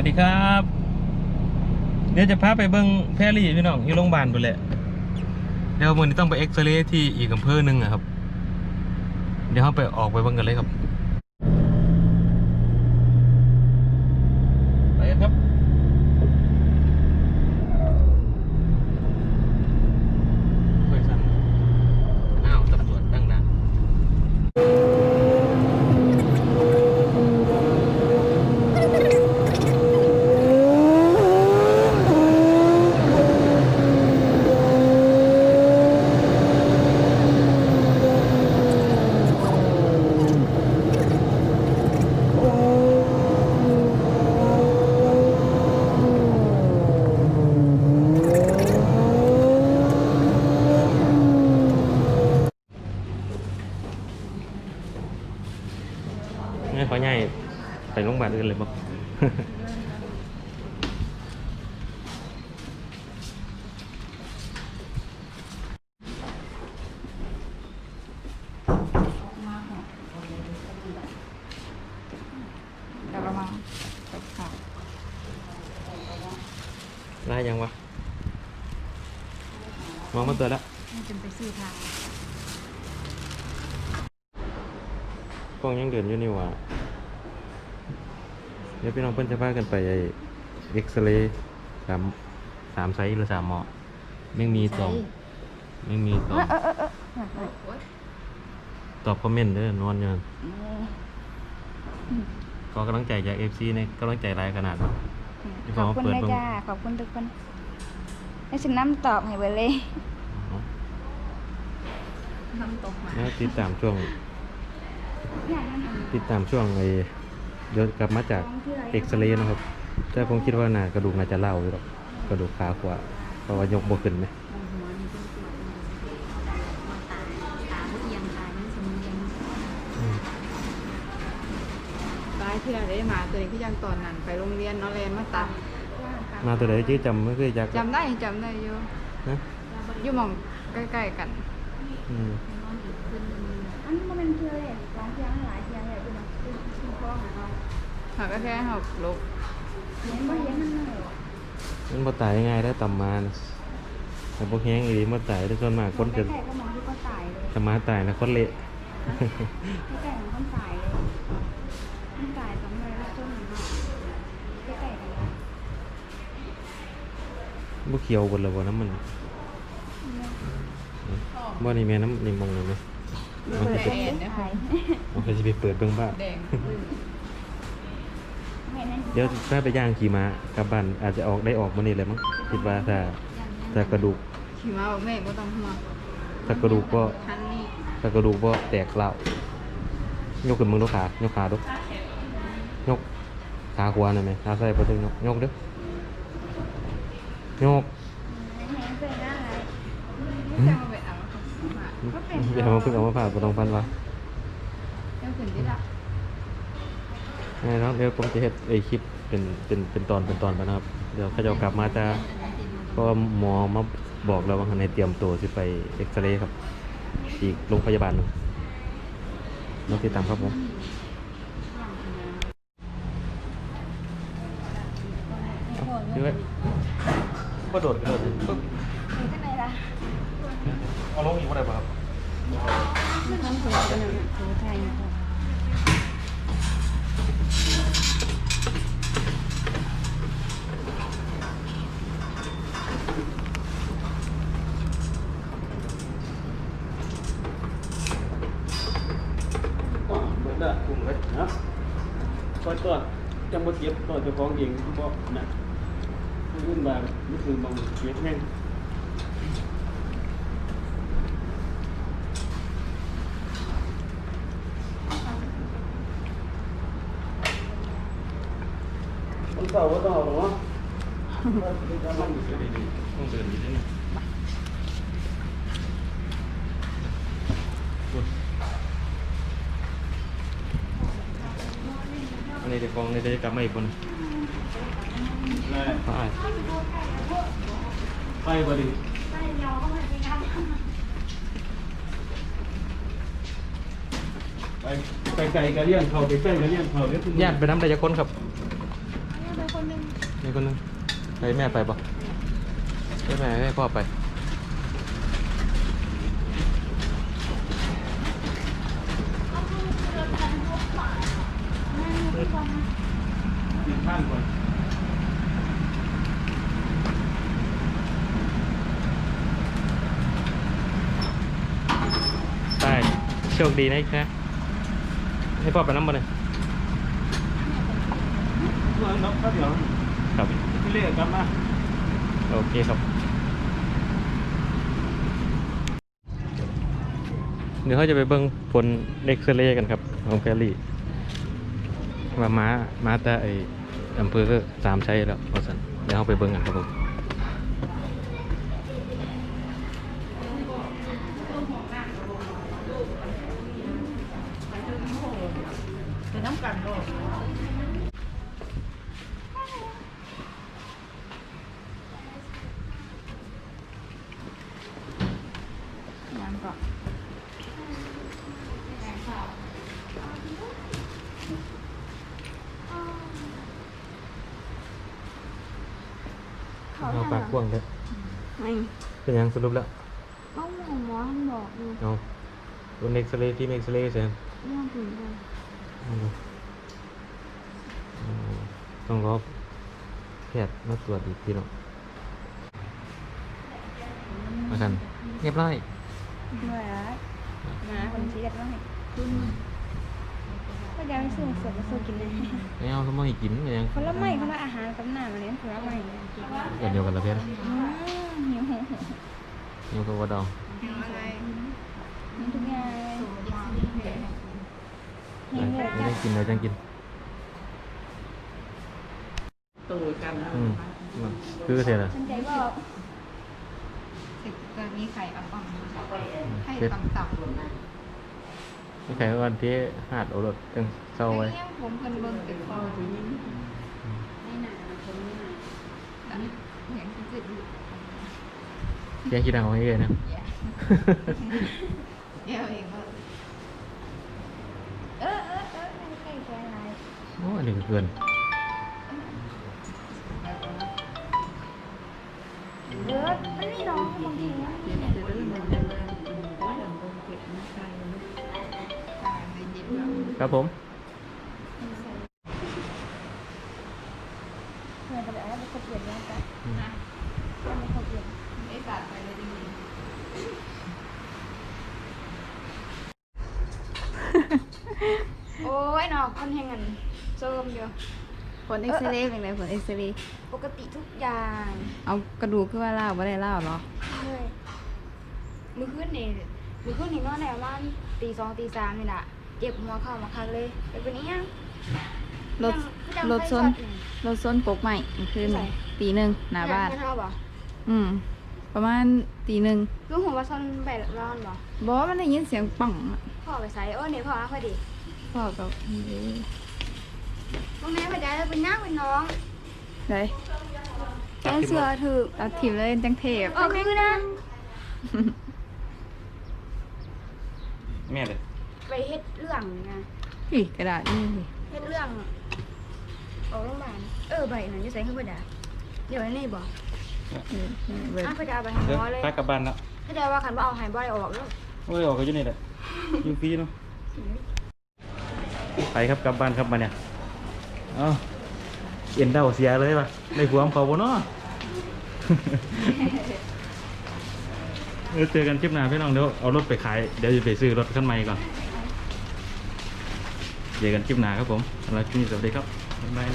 วัสดีครับ เดี๋ยวจะพาไปเบิ้งแพรรี่พี่น้องที่โรงพยาบาลไปแหละเดี๋ยววันนี้ต้องไปเอ็กซเรย์ที่อีกอำเภอหนึ่งอะครับ เดี๋ยวเราไปออกไปเบิ้งกันเลยครับ ไปกันครับ ค่อยสั่นอ้าวตำรวจตั้งด่าน นี่ขอใหญ่ไปโรงพยาบาลอื่นเลยบอกเดี๋ยวเรามาจบข่าวได้ยังวะ มองมาตัวแล้วให้จนไปซื้อทางกล้องยังเดินอยู่นี่หว่า เดี๋ยวพี่น้องเพิ่นจะพากันไปไอ้เอ็กซเรย์สามสามไซส์หรือสามหมอไม่มีสองไม่มีสองตอบคอมเมนต์เด้อนอนอยู่ขอกำลังใจจากเอฟซีในกำลังใจหลายขนาดเนาะพี่ฟ้าขอบคุณเปิดนะเบิ่งจ้าขอบคุณทุกคนให้ฉันน้ำตอบให้เบอร์เลยเนาะน้ำตกมาแล้วติดตามช่วงอย่างนั้นติดตามช่วงไอ้ เดี๋ยวกลับมาจากเอ็กซเรย์นะครับ แต่ผมคิดว่าน่ากระดูกน่าจะเล่าอยู่หรอกกระดูกขาขวาเพราะว่ายกบ่ขึ้นไหมหัวนี่เป็นปวดมาตาตาเอียงตานี่สมเอียงอืมตายที่เราได้มาตัวนี้คือยังตอนนั้นไปโรงเรียนเนาะเรียนมาตัดมาตัวไหนชื่อจำไม่เคยจักจำได้จำได้อยู่นะอยู่หมองใกล้ๆกันอืมอันนี้มันเป็นเพื่อเลยร้องเพียงหลายเพียงเลย หาก็แค่หกลุกเลี้ยงไม่เลี้ยงมันเลยมันบ่ตายง่ายได้อต่ำมานะแต่พวกแห้งอีหลีบ่ตายได้อส่วนมากคนจะใกล้ๆก็มองที่คนตายเลยจะมาตายนะคนเละใกล้ๆของคนตายเลยคนตายสองเลยแล้วต้นหนึ่งใกล้ๆกันเลยบ่เขียวเบนเลยบ่น้ำมันบ่นี่แม่น้ำนี่มองเลยไหม มันแดจะงไปเนี่ยตายมันก็จะไปเปิดเบิ่งบ้านแดงให้นั่นเดี๋ยวถ้าไปย่างขี่ม้ากลับบ้านอาจจะออกได้ออกมื้อนี้เลยมั้งคิดว่าถ้าถ้ากระดูกขี่มาบอกแม่ก็ต้องมาถ้ากระดูกก็ทันนี่ถ้ากระดูกบ่แตกเล่ายกขึ้นมึงดูขายกขาดูยกขาขวาหน่อยไหมขาซ้ายบ่ถึงยกยกเด้อยก แห้งๆเป็นได้ ไม่ใช่มาไปเอาเขามา เดี๋ยวมาเพิ่งเอามาฝากบ่ต้องพันวะเจ้าขืนที่ละไงเนะเดี๋ยวผมจะเฮ็ดไอ้คลิปเป็นเป็นเป็นตอนเป็นตอนไปนะครับ เดี๋ยวเขาจะกลับมาจะก็หมอมาบอกแล้วว่าให้เตรียมตัวสิไปเอ็กซเรย์ครับ อีกโรงพยาบาลนึงน้องติดตามครับผมเอาด้วยกระโดดกระโดดปึ๊บข้างในล่ะเอาลงอีกว่าไรป่ะครับ ท่านผู้เป็นผู้ไทยนะคะเหมือนได้กลุ่มเลยนะคอยตัวจังบดเจ็บตัวเจ้าของเองที่บอกนะรุ่นบางนี่คือบางเจ็บแห้งคน เก่าก็ต้องเอาหรอวะต้องเดินดีด้วยนะอันนี้เดี๋ยวกองนี่เดี๋ยวกลับมาอีกคนไปไปบดีไปไปไกลกะเลี่ยงเขาไปใกล้กะเลี่ยงเขาเดี๋ยวญาติไปน้ำใดจะคนครับ คคนหนึงนี่คนนึงให้แม่ไปปะให้แม่ให้พ่อไปกินข้าวก่อนไปโชคดีนะอีกนะ ให้พ่อไปน้ำมาเลย เมื่อน้องก็เดี๋ยวครับพี่เรียกกลับมาโอเคครับเดี๋ยวเขาจะไปเบิ้งผลเอ็กซเรย์กันครับของแกลี่ว่าม้าม้าแต่ไออำเภอสามชัยแล้วเอาสันเดี๋ยวเขาไปเบิ้งกันครับผม ก่อนเขาเอาปากกว้างเลยไม่เป็นยังสรุปแล้วเอาหมอหมอท่านบอกอยู่เอาบนเอ็กซเรย์ที่เอ็กซเรย์เสร็จเรื่องถึงกันอืมอืมต้องรอแพทย์มาตรวจอีกทีเนาะมากันเรียบร้อย ด้วยอะนะคนชี้กันว่าให้คุณก็จะไม่สู้สดมาสู้กินเลยไม่เอาเขาไม่ให้กินก็ยังคนละไม่คนละอาหารกับหน้ามาเลี้ยงคนละไม่อย่างเดียวกันละเพื่อนอืมหิวหิวหิวยังก็ว่าดองเอาอะไรมีทุกอย่างเลยไม่ไม่ได้กินเลยจังกิน ตูดกันอืมคือเสียละฉัน ใจบอกสิบจะมีไข่อัปปังไข่เช็ดตำตับไม่ใครวันที่หาดโอรสจังเศร้าไว้เนี่ยผมเพิ่นเบิ่งติดคออยู่นี่ไม่หนาคนไม่หนาอันนี้เห็นคือจิตอยู่แยังคิดเอาให้เลยนะเดี๋ยวเองว่าเออเออเออไม่ใช่แกอะไรโอ้อันนี้ก็เกิน เออมันนี่น้องบางทีนะเดี๋ยวจะเริ่มเดินเดินเดินเดินเดินเก็บน้ำใจนะตายในจิตว่าครับผมเพื่อนจะแบบว่าเป็นคนเปลี่ยนแล้วกันอืมเป็นคนเปลี่ยนไอ้ตัดไปเลยดีโอ้ยน้องคนแห่งเงินโซมเดียว ผลเอ็กซเรย์เป็นไงผลเอ็กซเรย์ปกติทุกอย่างเอากระดูกขึ้นมาเล่าไม่ได้เล่าหรอเลยมือขึ้นนี่มือขึ้นนี่นอนในประมาณตีสองตีสามนี่แหละเจ็บหัวเข่ามาคักเลยแต่เป็นนี้ยังรถรถส้นรถส้นกกใหม่คืนตีหนึ่งหน้าบ้านเท่าบ่อืมประมาณตีหนึ่งลูกหัวว่าซ่อนแบบร้อนบ่บอกว่ามันได้ยินเสียงปังอะพ่อไปใส่เออเนี่ยพ่อพอดีพ่อก็ ตรงนี้พอดีเป็นน้าเป็นน้องเลยแกเสือถือตัดถิ่มเลยจังเทพเออคือนะแม่เลยไปเฮ็ดเรื่องไงอีกระดาษนี่สิเฮ็ดเรื่องออกโรงพยาบาลเออใบนั้นจะใส่ขึ้นพอดาเดี๋ยวนี่บ่เออเบิดอะพอดาไปให้เดี๋ยวหมอเลยพากลับบ้านแล้วถ้าเดี๋ยวว่าคันว่าเอาให้บ่ได้ออกแล้วโอ้ยออกก็อยู่นี่แหละอยู่ฟรีเนาะไปครับกลับบ้านครับมาเนี่ย เอ้าเอ็นเดาเสียเลยป่ะในหัวของเขาบ่เนาะเออเจอกันคลิปหน้าพี่น้องเดี๋ยวเอารถไปขายเดี๋ยวจะไปซื้อรถขั้นใหม่ก่อนเจอกันคลิปหน้าครับผมสำหรับคลิปนี้สวัสดีครับบ๊ายบาย